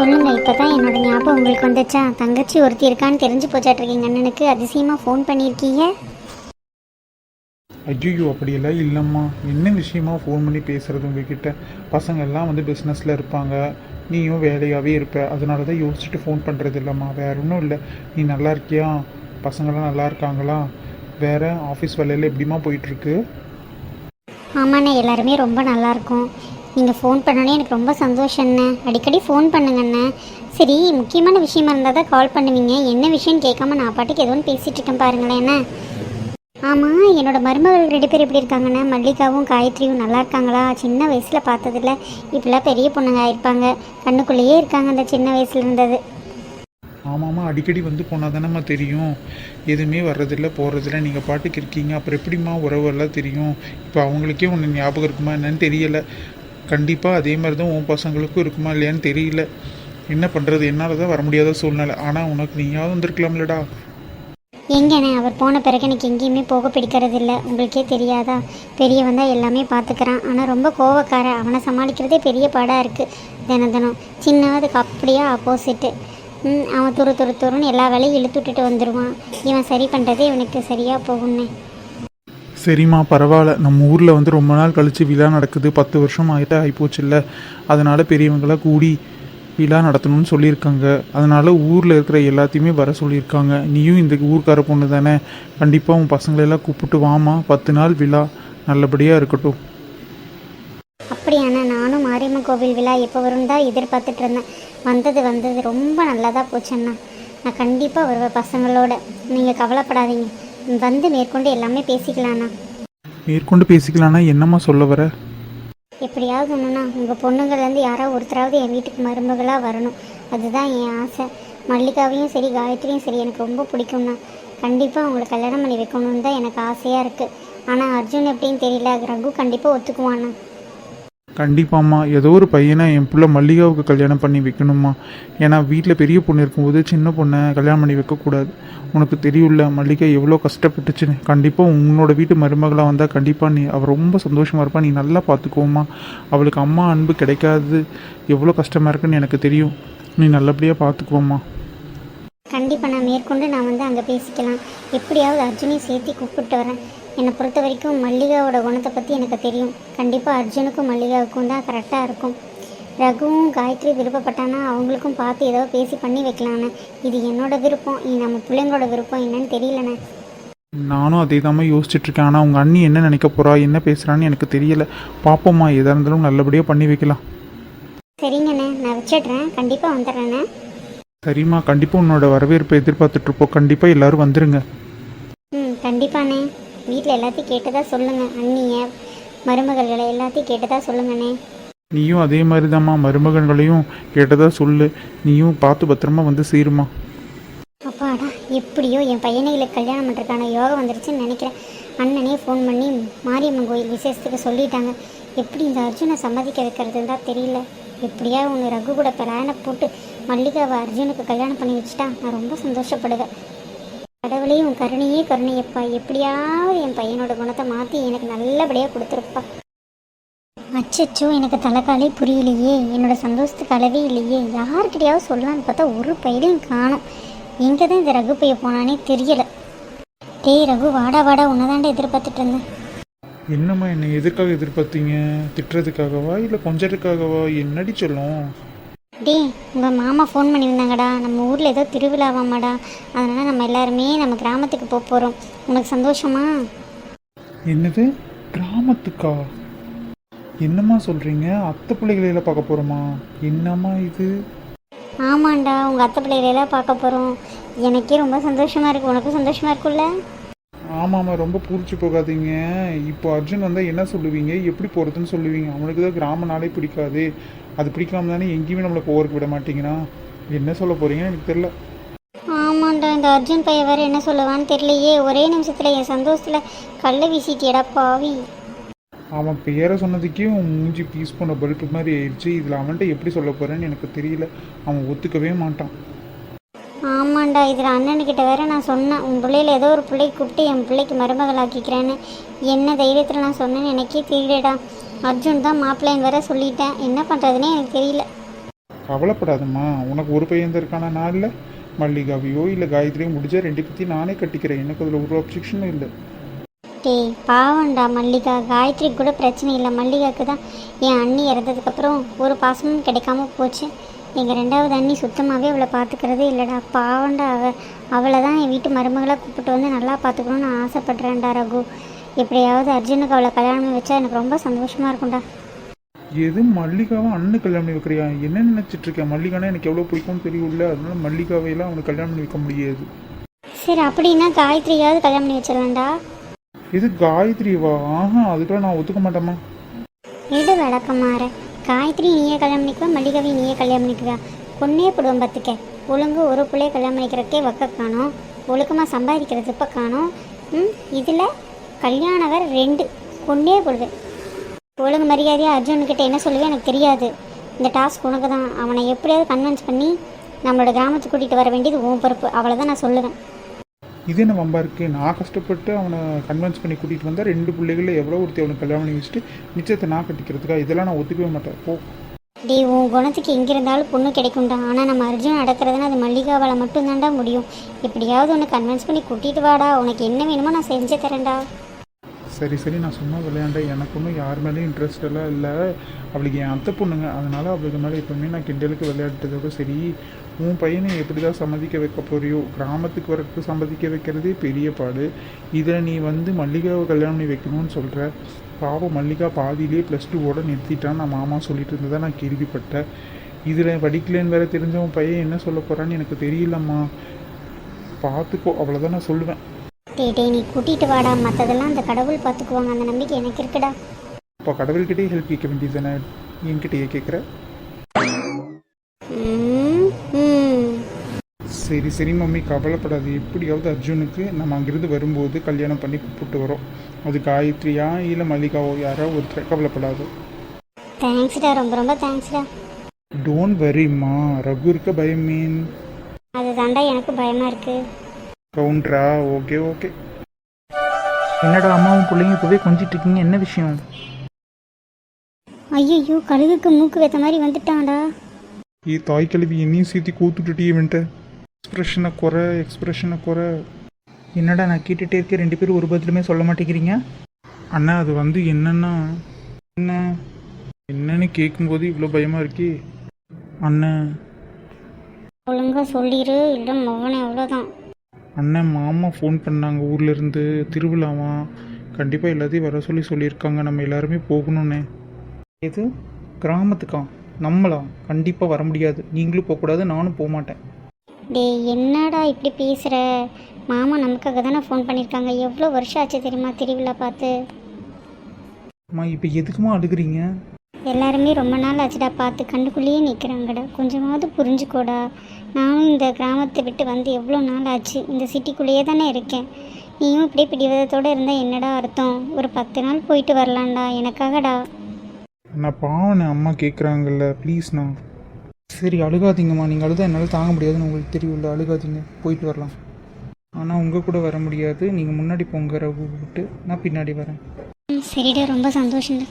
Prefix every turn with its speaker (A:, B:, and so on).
A: ஞாபகம் உங்களுக்கு வந்துச்சா? தங்கச்சி ஒருத்தி இருக்கான்னு தெரிஞ்சு போச்சாட்டிருக்கீங்க அண்ணனுக்கு அதிசயமாக ஃபோன் பண்ணியிருக்கீங்க?
B: ஐயோ அப்படியெல்லாம் இல்லைம்மா. என்ன விஷயமா ஃபோன் பண்ணி பேசுகிறது உங்ககிட்ட? பசங்க எல்லாம் வந்து பிஸ்னஸில் இருப்பாங்க. நீயும் வேலையாகவே இருப்ப. அதனால தான் யோசிச்சுட்டு ஃபோன் பண்ணுறது இல்லைம்மா. வேற ஒன்றும் இல்லை. நீ நல்லா இருக்கியா? பசங்களாம் நல்லா இருக்காங்களா? வேற ஆஃபீஸ் வேலையில் எப்படிம்மா போயிட்டுருக்கு?
A: ஆமாண்ணே எல்லாருமே ரொம்ப நல்லா இருக்கும். நீங்கள் ஃபோன் பண்ணோன்னே எனக்கு ரொம்ப சந்தோஷண்ணே அடிக்கடி ஃபோன் பண்ணுங்கண்ணே சரி முக்கியமான விஷயமா இருந்தால் தான் கால் பண்ணுவீங்க. என்ன விஷயம்னு கேட்காம நான் பாட்டுக்கு எதுவும் பேசிகிட்டு இருக்கேன் பாருங்களேன் என்ன ஆமாம் என்னோட மருமகள் ரெண்டு பேர் எப்படி இருக்காங்கண்ணே மல்லிகாவும் காயத்ரியும் நல்லா இருக்காங்களா? சின்ன வயசில் பார்த்ததில்ல. இப்படிலாம் பெரிய பொண்ணுங்க ஆயிருப்பாங்க. கண்ணுக்குள்ளேயே இருக்காங்க அந்த சின்ன வயசில் இருந்தது.
B: ஆமாம்மா அடிக்கடி வந்து போனால் தானேம்மா தெரியும். எதுவுமே வர்றதில்ல போகிறதில்ல நீங்கள் பாட்டுக்கு இருக்கீங்க. அப்புறம் எப்படிம்மா உறவெல்லாம் தெரியும்? இப்போ அவங்களுக்கே ஒன்று ஞாபகம் இருக்குமா என்னன்னு தெரியலை. கண்டிப்பாக அதே மாதிரி தான் உன் பசங்களுக்கும் இருக்குமா இல்லையான்னு தெரியல. என்ன பண்ணுறது என்னால் தான் வர முடியாத சூழ்நிலை. ஆனால் உனக்கு நீயாவது வந்திருக்கலாம்லடா.
A: எங்கண்ணே? அவர் போன பிறகு எனக்கு எங்கேயுமே போக பிடிக்கிறது இல்லை. உங்களுக்கே தெரியாதா? பெரியவன் தான் எல்லாமே பார்த்துக்கிறான் ஆனால் ரொம்ப கோவக்காரன். அவனை சமாளிக்கிறதே பெரிய பாடாக இருக்குது தினம் தினம். சின்னதுக்கு அப்படியே ஆப்போசிட்டு அவன் துரு துரு துருன்னு எல்லா வேலையும் இழுத்து விட்டுட்டு வந்துடுவான் இவன் சரி பண்ணுறதே இவனுக்கு சரியாக போகும்னே.
B: சரிம்மா பரவாயில்ல. நம்ம ஊரில் வந்து ரொம்ப நாள் கழித்து விழா நடக்குது. பத்து வருஷம் ஆகிட்ட ஆகிப்போச்சுல்ல அதனால் பெரியவங்களாம் கூடி விழா நடத்தணும்னு சொல்லியிருக்காங்க. அதனால் ஊரில் இருக்கிற எல்லாத்தையுமே வர சொல்லியிருக்காங்க. நீயும் இந்த ஊர்க்கார பொண்ணு தானே. கண்டிப்பாக உன் பசங்களெல்லாம் கூப்பிட்டு வாமா பத்து நாள் விழா நல்லபடியாக இருக்கட்டும்.
A: அப்படியாண்ணா நானும் மாரியம்மன் கோவில் விழா எப்போ வரும் தான் எதிர்பார்த்துட்டு இருந்தேன். வந்தது வந்தது ரொம்ப நல்லதாக போச்சுண்ணா. நான் கண்டிப்பாக வருவேன் பசங்களோட. நீங்கள் கவலைப்படாதீங்க. வந்து மேற்கொண்டு எல்லாமே பேசிக்கலாண்ணா
B: மேற்கொண்டு பேசிக்கலான்னா என்னம்மா சொல்ல வர?
A: எப்படியாவது ஒன்றுண்ணா உங்கள் பொண்ணுங்கள்லேருந்து யாராவது ஒருத்தராவது என் வீட்டுக்கு மருமகளாக வரணும். அதுதான் என் ஆசை. மல்லிகாவையும் சரி காயத்ரியும் சரி எனக்கு ரொம்ப பிடிக்கும்ண்ணா. கண்டிப்பாக அவங்களை கல்யாணம் பண்ணி வைக்கணும்னு தான் எனக்கு ஆசையாக இருக்குது ஆனால் அர்ஜுன் எப்படின்னு தெரியல. ரகு கண்டிப்பாக ஒத்துக்குவாண்ணா
B: கண்டிப்பாம்மா. ஏதோ ஒரு பையனை என் பிள்ளை மல்லிகாவுக்கு கல்யாணம் பண்ணி வைக்கணுமா ஏன்னா வீட்டில் பெரிய பொண்ணு இருக்கும்போது சின்ன பொண்ணை கல்யாணம் பண்ணி வைக்கக்கூடாது. உனக்கு தெரியும்ல மல்லிகா எவ்வளோ கஷ்டப்பட்டுச்சுன்னு. கண்டிப்பாக உன்னோட வீட்டு மருமகளாக வந்தால் கண்டிப்பாக நீ அவள் ரொம்ப சந்தோஷமாக இருப்பா. நீ நல்லா பார்த்துக்கோமா அவளுக்கு அம்மா அன்பு கிடைக்காது. எவ்வளோ கஷ்டமாக இருக்குன்னு எனக்கு தெரியும். நீ நல்லபடியாக பார்த்துக்குவோம்மா
A: கண்டிப்பாக நான் மேற்கொண்டு நான் வந்து அங்கே பேசிக்கலாம். எப்படியாவது அர்ஜுனையும் சேர்த்து கூப்பிட்டு வரேன். என்னை பொறுத்த வரைக்கும் மல்லிகாவோட குணத்தை பற்றி எனக்கு தெரியும். கண்டிப்பாக அர்ஜுனுக்கும் மல்லிகாவுக்கும் தான் கரெக்டாக இருக்கும். ரகுவும் காயத்ரி விருப்பப்பட்டானா அவங்களுக்கும் பார்த்து ஏதோ பேசி பண்ணி வைக்கலான்னு இது என்னோட விருப்பம் இது நம்ம பிள்ளைங்களோட விருப்பம் என்னன்னு தெரியலண்ணே.
B: நானும் அதே தான் யோசிச்சுட்ருக்கேன் ஆனால் உங்கள் அண்ணி என்ன நினைக்க போகிறா என்ன பேசுகிறான்னு எனக்கு தெரியல. பார்ப்போம்மா எதாக இருந்தாலும் நல்லபடியாக பண்ணி வைக்கலாம்.
A: சரிங்கண்ணே நான் வச்சிடுறேன். கண்டிப்பாக வந்துடுறேண்ணே.
B: சரிம்மா கண்டிப்பாக உன்னோட வரவேற்பை எதிர்பார்த்துட்ருப்போம் கண்டிப்பாக எல்லாரும் வந்துருங்க.
A: ம் கண்டிப்பாண்ணே. வீட்டில் எல்லாத்தையும் கேட்டதா சொல்லுங்கள் அண்ணிய மருமகள்களை எல்லாத்தையும் கேட்டதா சொல்லுங்கண்ணே.
B: நீயும் அதே மாதிரி தாம்மா மருமகன்களையும் கேட்டதா சொல்லு. நீயும் பார்த்து பத்திரமா வந்து சேருமா
A: அப்பாடா எப்படியோ என் பையனைகளை கல்யாணம் பண்ணுறதுக்கான யோகம் வந்துருச்சுன்னு நினைக்கிறேன். அண்ணனே ஃபோன் பண்ணி மாரியம்மன் கோயில் விசேஷத்துக்கு சொல்லிட்டாங்க. எப்படி இந்த அர்ஜுனை சம்மதிக்க வைக்கிறதுன்னு தான் தெரியல. எப்படியா ஒன்று ரகு கூட பிளானை போட்டு மல்லிகாவை அர்ஜுனுக்கு கல்யாணம் பண்ணி வச்சுட்டா நான் ரொம்ப சந்தோஷப்படுவேன். கடவுளே உன் கருணையே கருணையப்பா. எப்படியாவது என் பையனோட குணத்தை மாற்றி எனக்கு நல்லபடியாக கொடுத்துருப்பா. அச்சச்சோ எனக்கு தலைக்காலே புரியலையே. என்னோட சந்தோஷத்துக்கு அளவே இல்லையே. யாருக்கிட்டையாவது சொல்லலான்னு பார்த்தா ஒரு பையிலையும் காணும். எங்கே தான் இந்த ரகு பைய போனானே தெரியல. டேய் ரகு வாடா வாடா. உன்னதாண்டா எதிர்பார்த்துட்டு இருந்தேன்.
B: என்னம்மா என்னை எதுக்காக எதிர்பார்த்தீங்க? திட்டுறதுக்காகவா? இல்லை கொஞ்சத்துக்காகவா? என்னடி சொல்லும்?
A: டேய் உங்கள் மாமா ஃபோன் பண்ணியிருந்தாங்கடா. நம்ம ஊரில் ஏதோ திருவிழாவாமாடா அதனால் நம்ம எல்லாருமே நம்ம கிராமத்துக்கு போக போகிறோம் உனக்கு சந்தோஷமா?
B: என்னது? கிராமத்துக்கா? என்னம்மா சொல்கிறீங்க அத்தை பிள்ளைகளையெல்லாம் பார்க்க போகிறோமா என்னம்மா இது?
A: ஆமாண்டா உங்கள் அத்தை பிள்ளைகளெல்லாம் பார்க்க போகிறோம் எனக்கே ரொம்ப சந்தோஷமாக இருக்குது உனக்கும் சந்தோஷமாக இருக்குல்ல
B: ஆமாம்மா ரொம்ப பூரிச்சு போகாதீங்க. இப்போ அர்ஜுன் வந்தால் என்ன சொல்லுவீங்க? எப்படி போகிறதுன்னு சொல்லுவீங்க? அவனுக்கு தான் கிராமனாலே பிடிக்காது. அது பிடிக்காம தானே எங்கேயுமே நம்மளை போகிறதுக்கு விட மாட்டீங்கன்னா? என்ன சொல்ல போகிறீங்கன்னு எனக்கு தெரியல.
A: ஆமாண்டா இந்த அர்ஜுன் பையன் வேற என்ன சொல்லுவான்னு தெரியலையே. ஒரே நிமிஷத்தில் என் சந்தோஷத்தில் கல்லை வீசிட்டியடா பாவி.
B: அவன் பேரை சொன்னதுக்கே மூஞ்சி பீஸ் பண்ண பல்பு மாதிரி ஆயிடுச்சு. இதில் அவன்கிட்ட எப்படி சொல்ல போகிறேன்னு எனக்கு தெரியல. அவன் ஒத்துக்கவே மாட்டான்.
A: ஆமாண்டா இதில் அண்ணனுக்கிட்ட வேற நான் சொன்னேன் உன் பிள்ளையில ஏதோ ஒரு பிள்ளைக்கு கூப்பிட்டு என் பிள்ளைக்கு மருமகளாக்கிக்கிறேன்னு என்ன தைரியத்தில் நான் சொன்னேன்னு எனக்கே தெரியலடா. அர்ஜுன் தான் மாப்பிள்ளைன்னு வேற சொல்லிட்டேன். என்ன பண்ணுறதுனே எனக்கு தெரியல.
B: கவலைப்படாதம்மா உனக்கு ஒரு பையன் இருக்கானா நான் இல்லை. மல்லிகாவையோ இல்லை காயத்ரியோ முடிஞ்சா ரெண்டு பற்றியும் நானே கட்டிக்கிறேன். எனக்கு அதில் ஒரு அப்ஜெக்ஷனும் இல்லை.
A: டேய் பாவம்டா மல்லிகா. காயத்ரிக்கு கூட பிரச்சனை இல்லை. மல்லிகாவுக்கு தான் என் அண்ணி இறந்ததுக்கப்புறம் ஒரு பாசமும் கிடைக்காம போச்சு. எங்கள் ரெண்டாவது அண்ணி சுத்தமாகவே அவளை பார்த்துக்கிறதே இல்லைடா. பாவம்டா அவ. அவளை தான் என் வீட்டு மருமகளாக கூப்பிட்டு வந்து நல்லா பார்த்துக்கணும்னு ஆசைப்பட்றேன்டா ரகு. எப்படியாவது அர்ஜுனுக்கு அவளை கல்யாணம் வச்சா எனக்கு ரொம்ப சந்தோஷமாக இருக்கும்டா.
B: எது மல்லிகாவும் அண்ணன் கல்யாணம் பண்ணி வைக்கிறியா? என்ன நினச்சிட்டு இருக்கேன் மல்லிகானா எனக்கு எவ்வளோ பிடிக்கும்னு தெரியும்ல. அதனால மல்லிகாவையெல்லாம் அவனுக்கு கல்யாணம் பண்ணி வைக்க முடியாது.
A: சரி அப்படின்னா காயத்ரியாவது கல்யாணம் பண்ணி வச்சிடலாம்டா.
B: இது காயத்ரி வா ஆஹா அதுக்கெல்லாம் நான் ஒத்துக்க மாட்டேம்மா.
A: எடு விளக்கமாற. காயத்ரி நீயே கல்யாணம் பண்ணிக்குவா மல்லிகாவை நீயே கல்யாணம் பண்ணிக்குவா. பொண்ணே போடுவோம் பார்த்துக்க ஒழுங்கு ஒரு பிள்ளைய கல்யாணம் பண்ணிக்கிறக்கே வக்க காணும். ஒழுக்கமாக சம்பாதிக்கிறது இப்போ காணோம்? ம் இதில் கல்யாணவர் ரெண்டு பொண்ணே போடுவேன் ஒழுங்கு மரியாதையாக அர்ஜுன்கிட்ட என்ன சொல்லுவேன் எனக்கு தெரியாது. இந்த டாஸ்க் உனக்கு தான் அவனை எப்படியாவது கன்வின்ஸ் பண்ணி நம்மளோட கிராமத்துக்கு கூட்டிகிட்டு வர வேண்டியது உன் பொறுப்பு. அவ்வளோதான் தான் நான் சொல்லுவேன்.
B: இதே நம்ம வம்பா இருக்கு. நான் கஷ்டப்பட்டு அவனை கன்வின்ஸ் பண்ணி கூட்டிகிட்டு வந்தால் ரெண்டு பிள்ளைகளில் எவ்வளோ ஒருத்தி அவனுக்கு கல்யாணம் பண்ணி வச்சுட்டு மிச்சத்தை நான் கட்டிக்கிறதுக்கா? இதெல்லாம் நான் ஒத்துக்கவே மாட்டேன். போ.
A: டே உன் குணத்துக்கு எங்கே இருந்தாலும் பொண்ணு கிடைக்கும்டா. ஆனால் நம்ம அர்ஜுன் நடக்கிறதுன்னா அது மல்லிகாவால் மட்டும்தான்டா முடியும். எப்படியாவது உன்னை கன்வின்ஸ் பண்ணி கூட்டிகிட்டு வாடா. உனக்கு என்ன வேணுமோ நான் செஞ்சு தரேன்டா.
B: சரி சரி நான் சும்மா விளையாண்டேன். எனக்கு ஒன்றும் யார் மேலேயும் இன்ட்ரெஸ்ட் எல்லாம் இல்லை. அவளுக்கு என் அத்தை பொண்ணுங்க. அதனால் அவளுக்கு மேலே எப்பவுமே நான் கிண்டலுக்கு விளையாடுறதோட சரி உன் பையனை எப்படி தான் சம்மதிக்க வைக்க போறியோ? கிராமத்துக்கு வரக்கு சம்மதிக்க வைக்கிறதே பெரிய பாடு. இதில் நீ வந்து மல்லிகாவை கல்யாணம் பண்ணி வைக்கணும்னு சொல்கிற பாவம் மல்லிகா பாதியிலே ப்ளஸ் டூவோட நிறுத்திட்டான் நான் மாமா சொல்லிட்டு இருந்ததை நான் கேள்விப்பட்டேன். இதில் படிக்கலன்னு வேற தெரிஞ்சவன் பையன் என்ன சொல்ல போகிறான்னு எனக்கு தெரியலம்மா. பார்த்துக்கோ அவ்வளோதான் நான் சொல்லுவேன்.
A: டே டே நீ கூட்டிகிட்டு வாடா. மற்றதெல்லாம் அந்த கடவுள் பார்த்துக்குவாங்க அந்த நம்பிக்கை எனக்கு இருக்குடா.
B: இப்போ கடவுள்கிட்டே ஹெல்ப் கேட்க வேண்டியது தானே என்கிட்டயே கேட்குற. சரி சரி மம்மி. கவலைப்படாது. எப்படியாவது அர்ஜுனுக்கு நம்ம அங்கிருந்து வரும்போது கல்யாணம் பண்ணி கூப்பிட்டு வரோம். அது காயத்ரியா இல்லை மல்லிகாவோ யாரோ ஒருத்தர். கவலைப்படாது.
A: தேங்க்ஸ்டா ரொம்ப ரொம்ப தேங்க்ஸ்டா
B: டோன்ட் வரிம்மா ரகு இருக்க பயம் மீன்
A: அது தாண்டா எனக்கு பயமாக இருக்கு.
B: கவுண்டரா ஓகே ஓகே
C: என்னடா அம்மாவும் பிள்ளைங்க இப்போவே கொஞ்சிட்டு இருக்கீங்க என்ன விஷயம்?
A: ஐயோ கழுகுக்கு மூக்கு வைத்த மாதிரி வந்துட்டான்டா.
B: ஈ தாய் கல்வி என்னையும் சேர்த்து கூத்துட்டுட்டே வந்துட்ட எக்ஸ்பிரஷனை குறை எக்ஸ்பிரஷனை குறை.
C: என்னடா நான் கேட்டுட்டே இருக்கேன். ரெண்டு பேரும் ஒரு பதிலுமே சொல்ல மாட்டேங்கிறீங்க?
B: அண்ணா அது வந்து என்னன்னா? என்ன என்னன்னு கேட்கும்போது இவ்வளோ பயமாக இருக்கே. அண்ணன்
A: ஒழுங்கா சொல்லிடு இல்லை மவனே அவ்வளோதான்
B: அண்ணன் மாமா ஃபோன் பண்ணாங்க ஊர்ல இருந்து திருவிழாவா? கண்டிப்பாக எல்லாத்தையும் வர சொல்லி சொல்லியிருக்காங்க. நம்ம எல்லாருமே போகணும்னே.
C: எது? கிராமத்துக்கா? நம்மளா? கண்டிப்பாக வர முடியாது. நீங்களும் போகக்கூடாது நானும் போக மாட்டேன்.
A: டேய் என்னடா இப்படி பேசுகிற மாமா நமக்காக தானே ஃபோன் பண்ணியிருக்காங்க. எவ்வளோ வருஷம் ஆச்சு தெரியுமா திருவிழா பார்த்து?
C: அம்மா இப்போ எதுக்குமா அழுகுறீங்க?
A: எல்லாருமே ரொம்ப நாள் ஆச்சுடா பார்த்து. கண்ணுக்குள்ளேயே நிற்கிறாங்கடா. கொஞ்சமாவது புரிஞ்சுக்கோடா. நானும் இந்த கிராமத்தை விட்டு வந்து எவ்வளோ நாள் ஆச்சு இந்த சிட்டிக்குள்ளேயே தானே இருக்கேன். நீயும் இப்படியே பிடிவாதத்தோடு இருந்தால் என்னடா அர்த்தம்? ஒரு பத்து நாள் போயிட்டு வரலாம்டா. எனக்காகடா.
B: நான் பாவனை அம்மா கேட்குறாங்கல்ல ப்ளீஸ்ண்ணா.
C: சரி அழுகாதீங்கம்மா. நீங்கள் அழுதா என்னால் தாங்க முடியாதுன்னு உங்களுக்கு தெரியும்ல. அழுகாதீங்க. போயிட்டு வரலாம். ஆனால் உங்கள் கூட வர முடியாது. நீங்கள் முன்னாடி போங்க ரகு விட்டு நான் பின்னாடி வரேன்.
A: சரிடா. ரொம்ப சந்தோஷம்டா.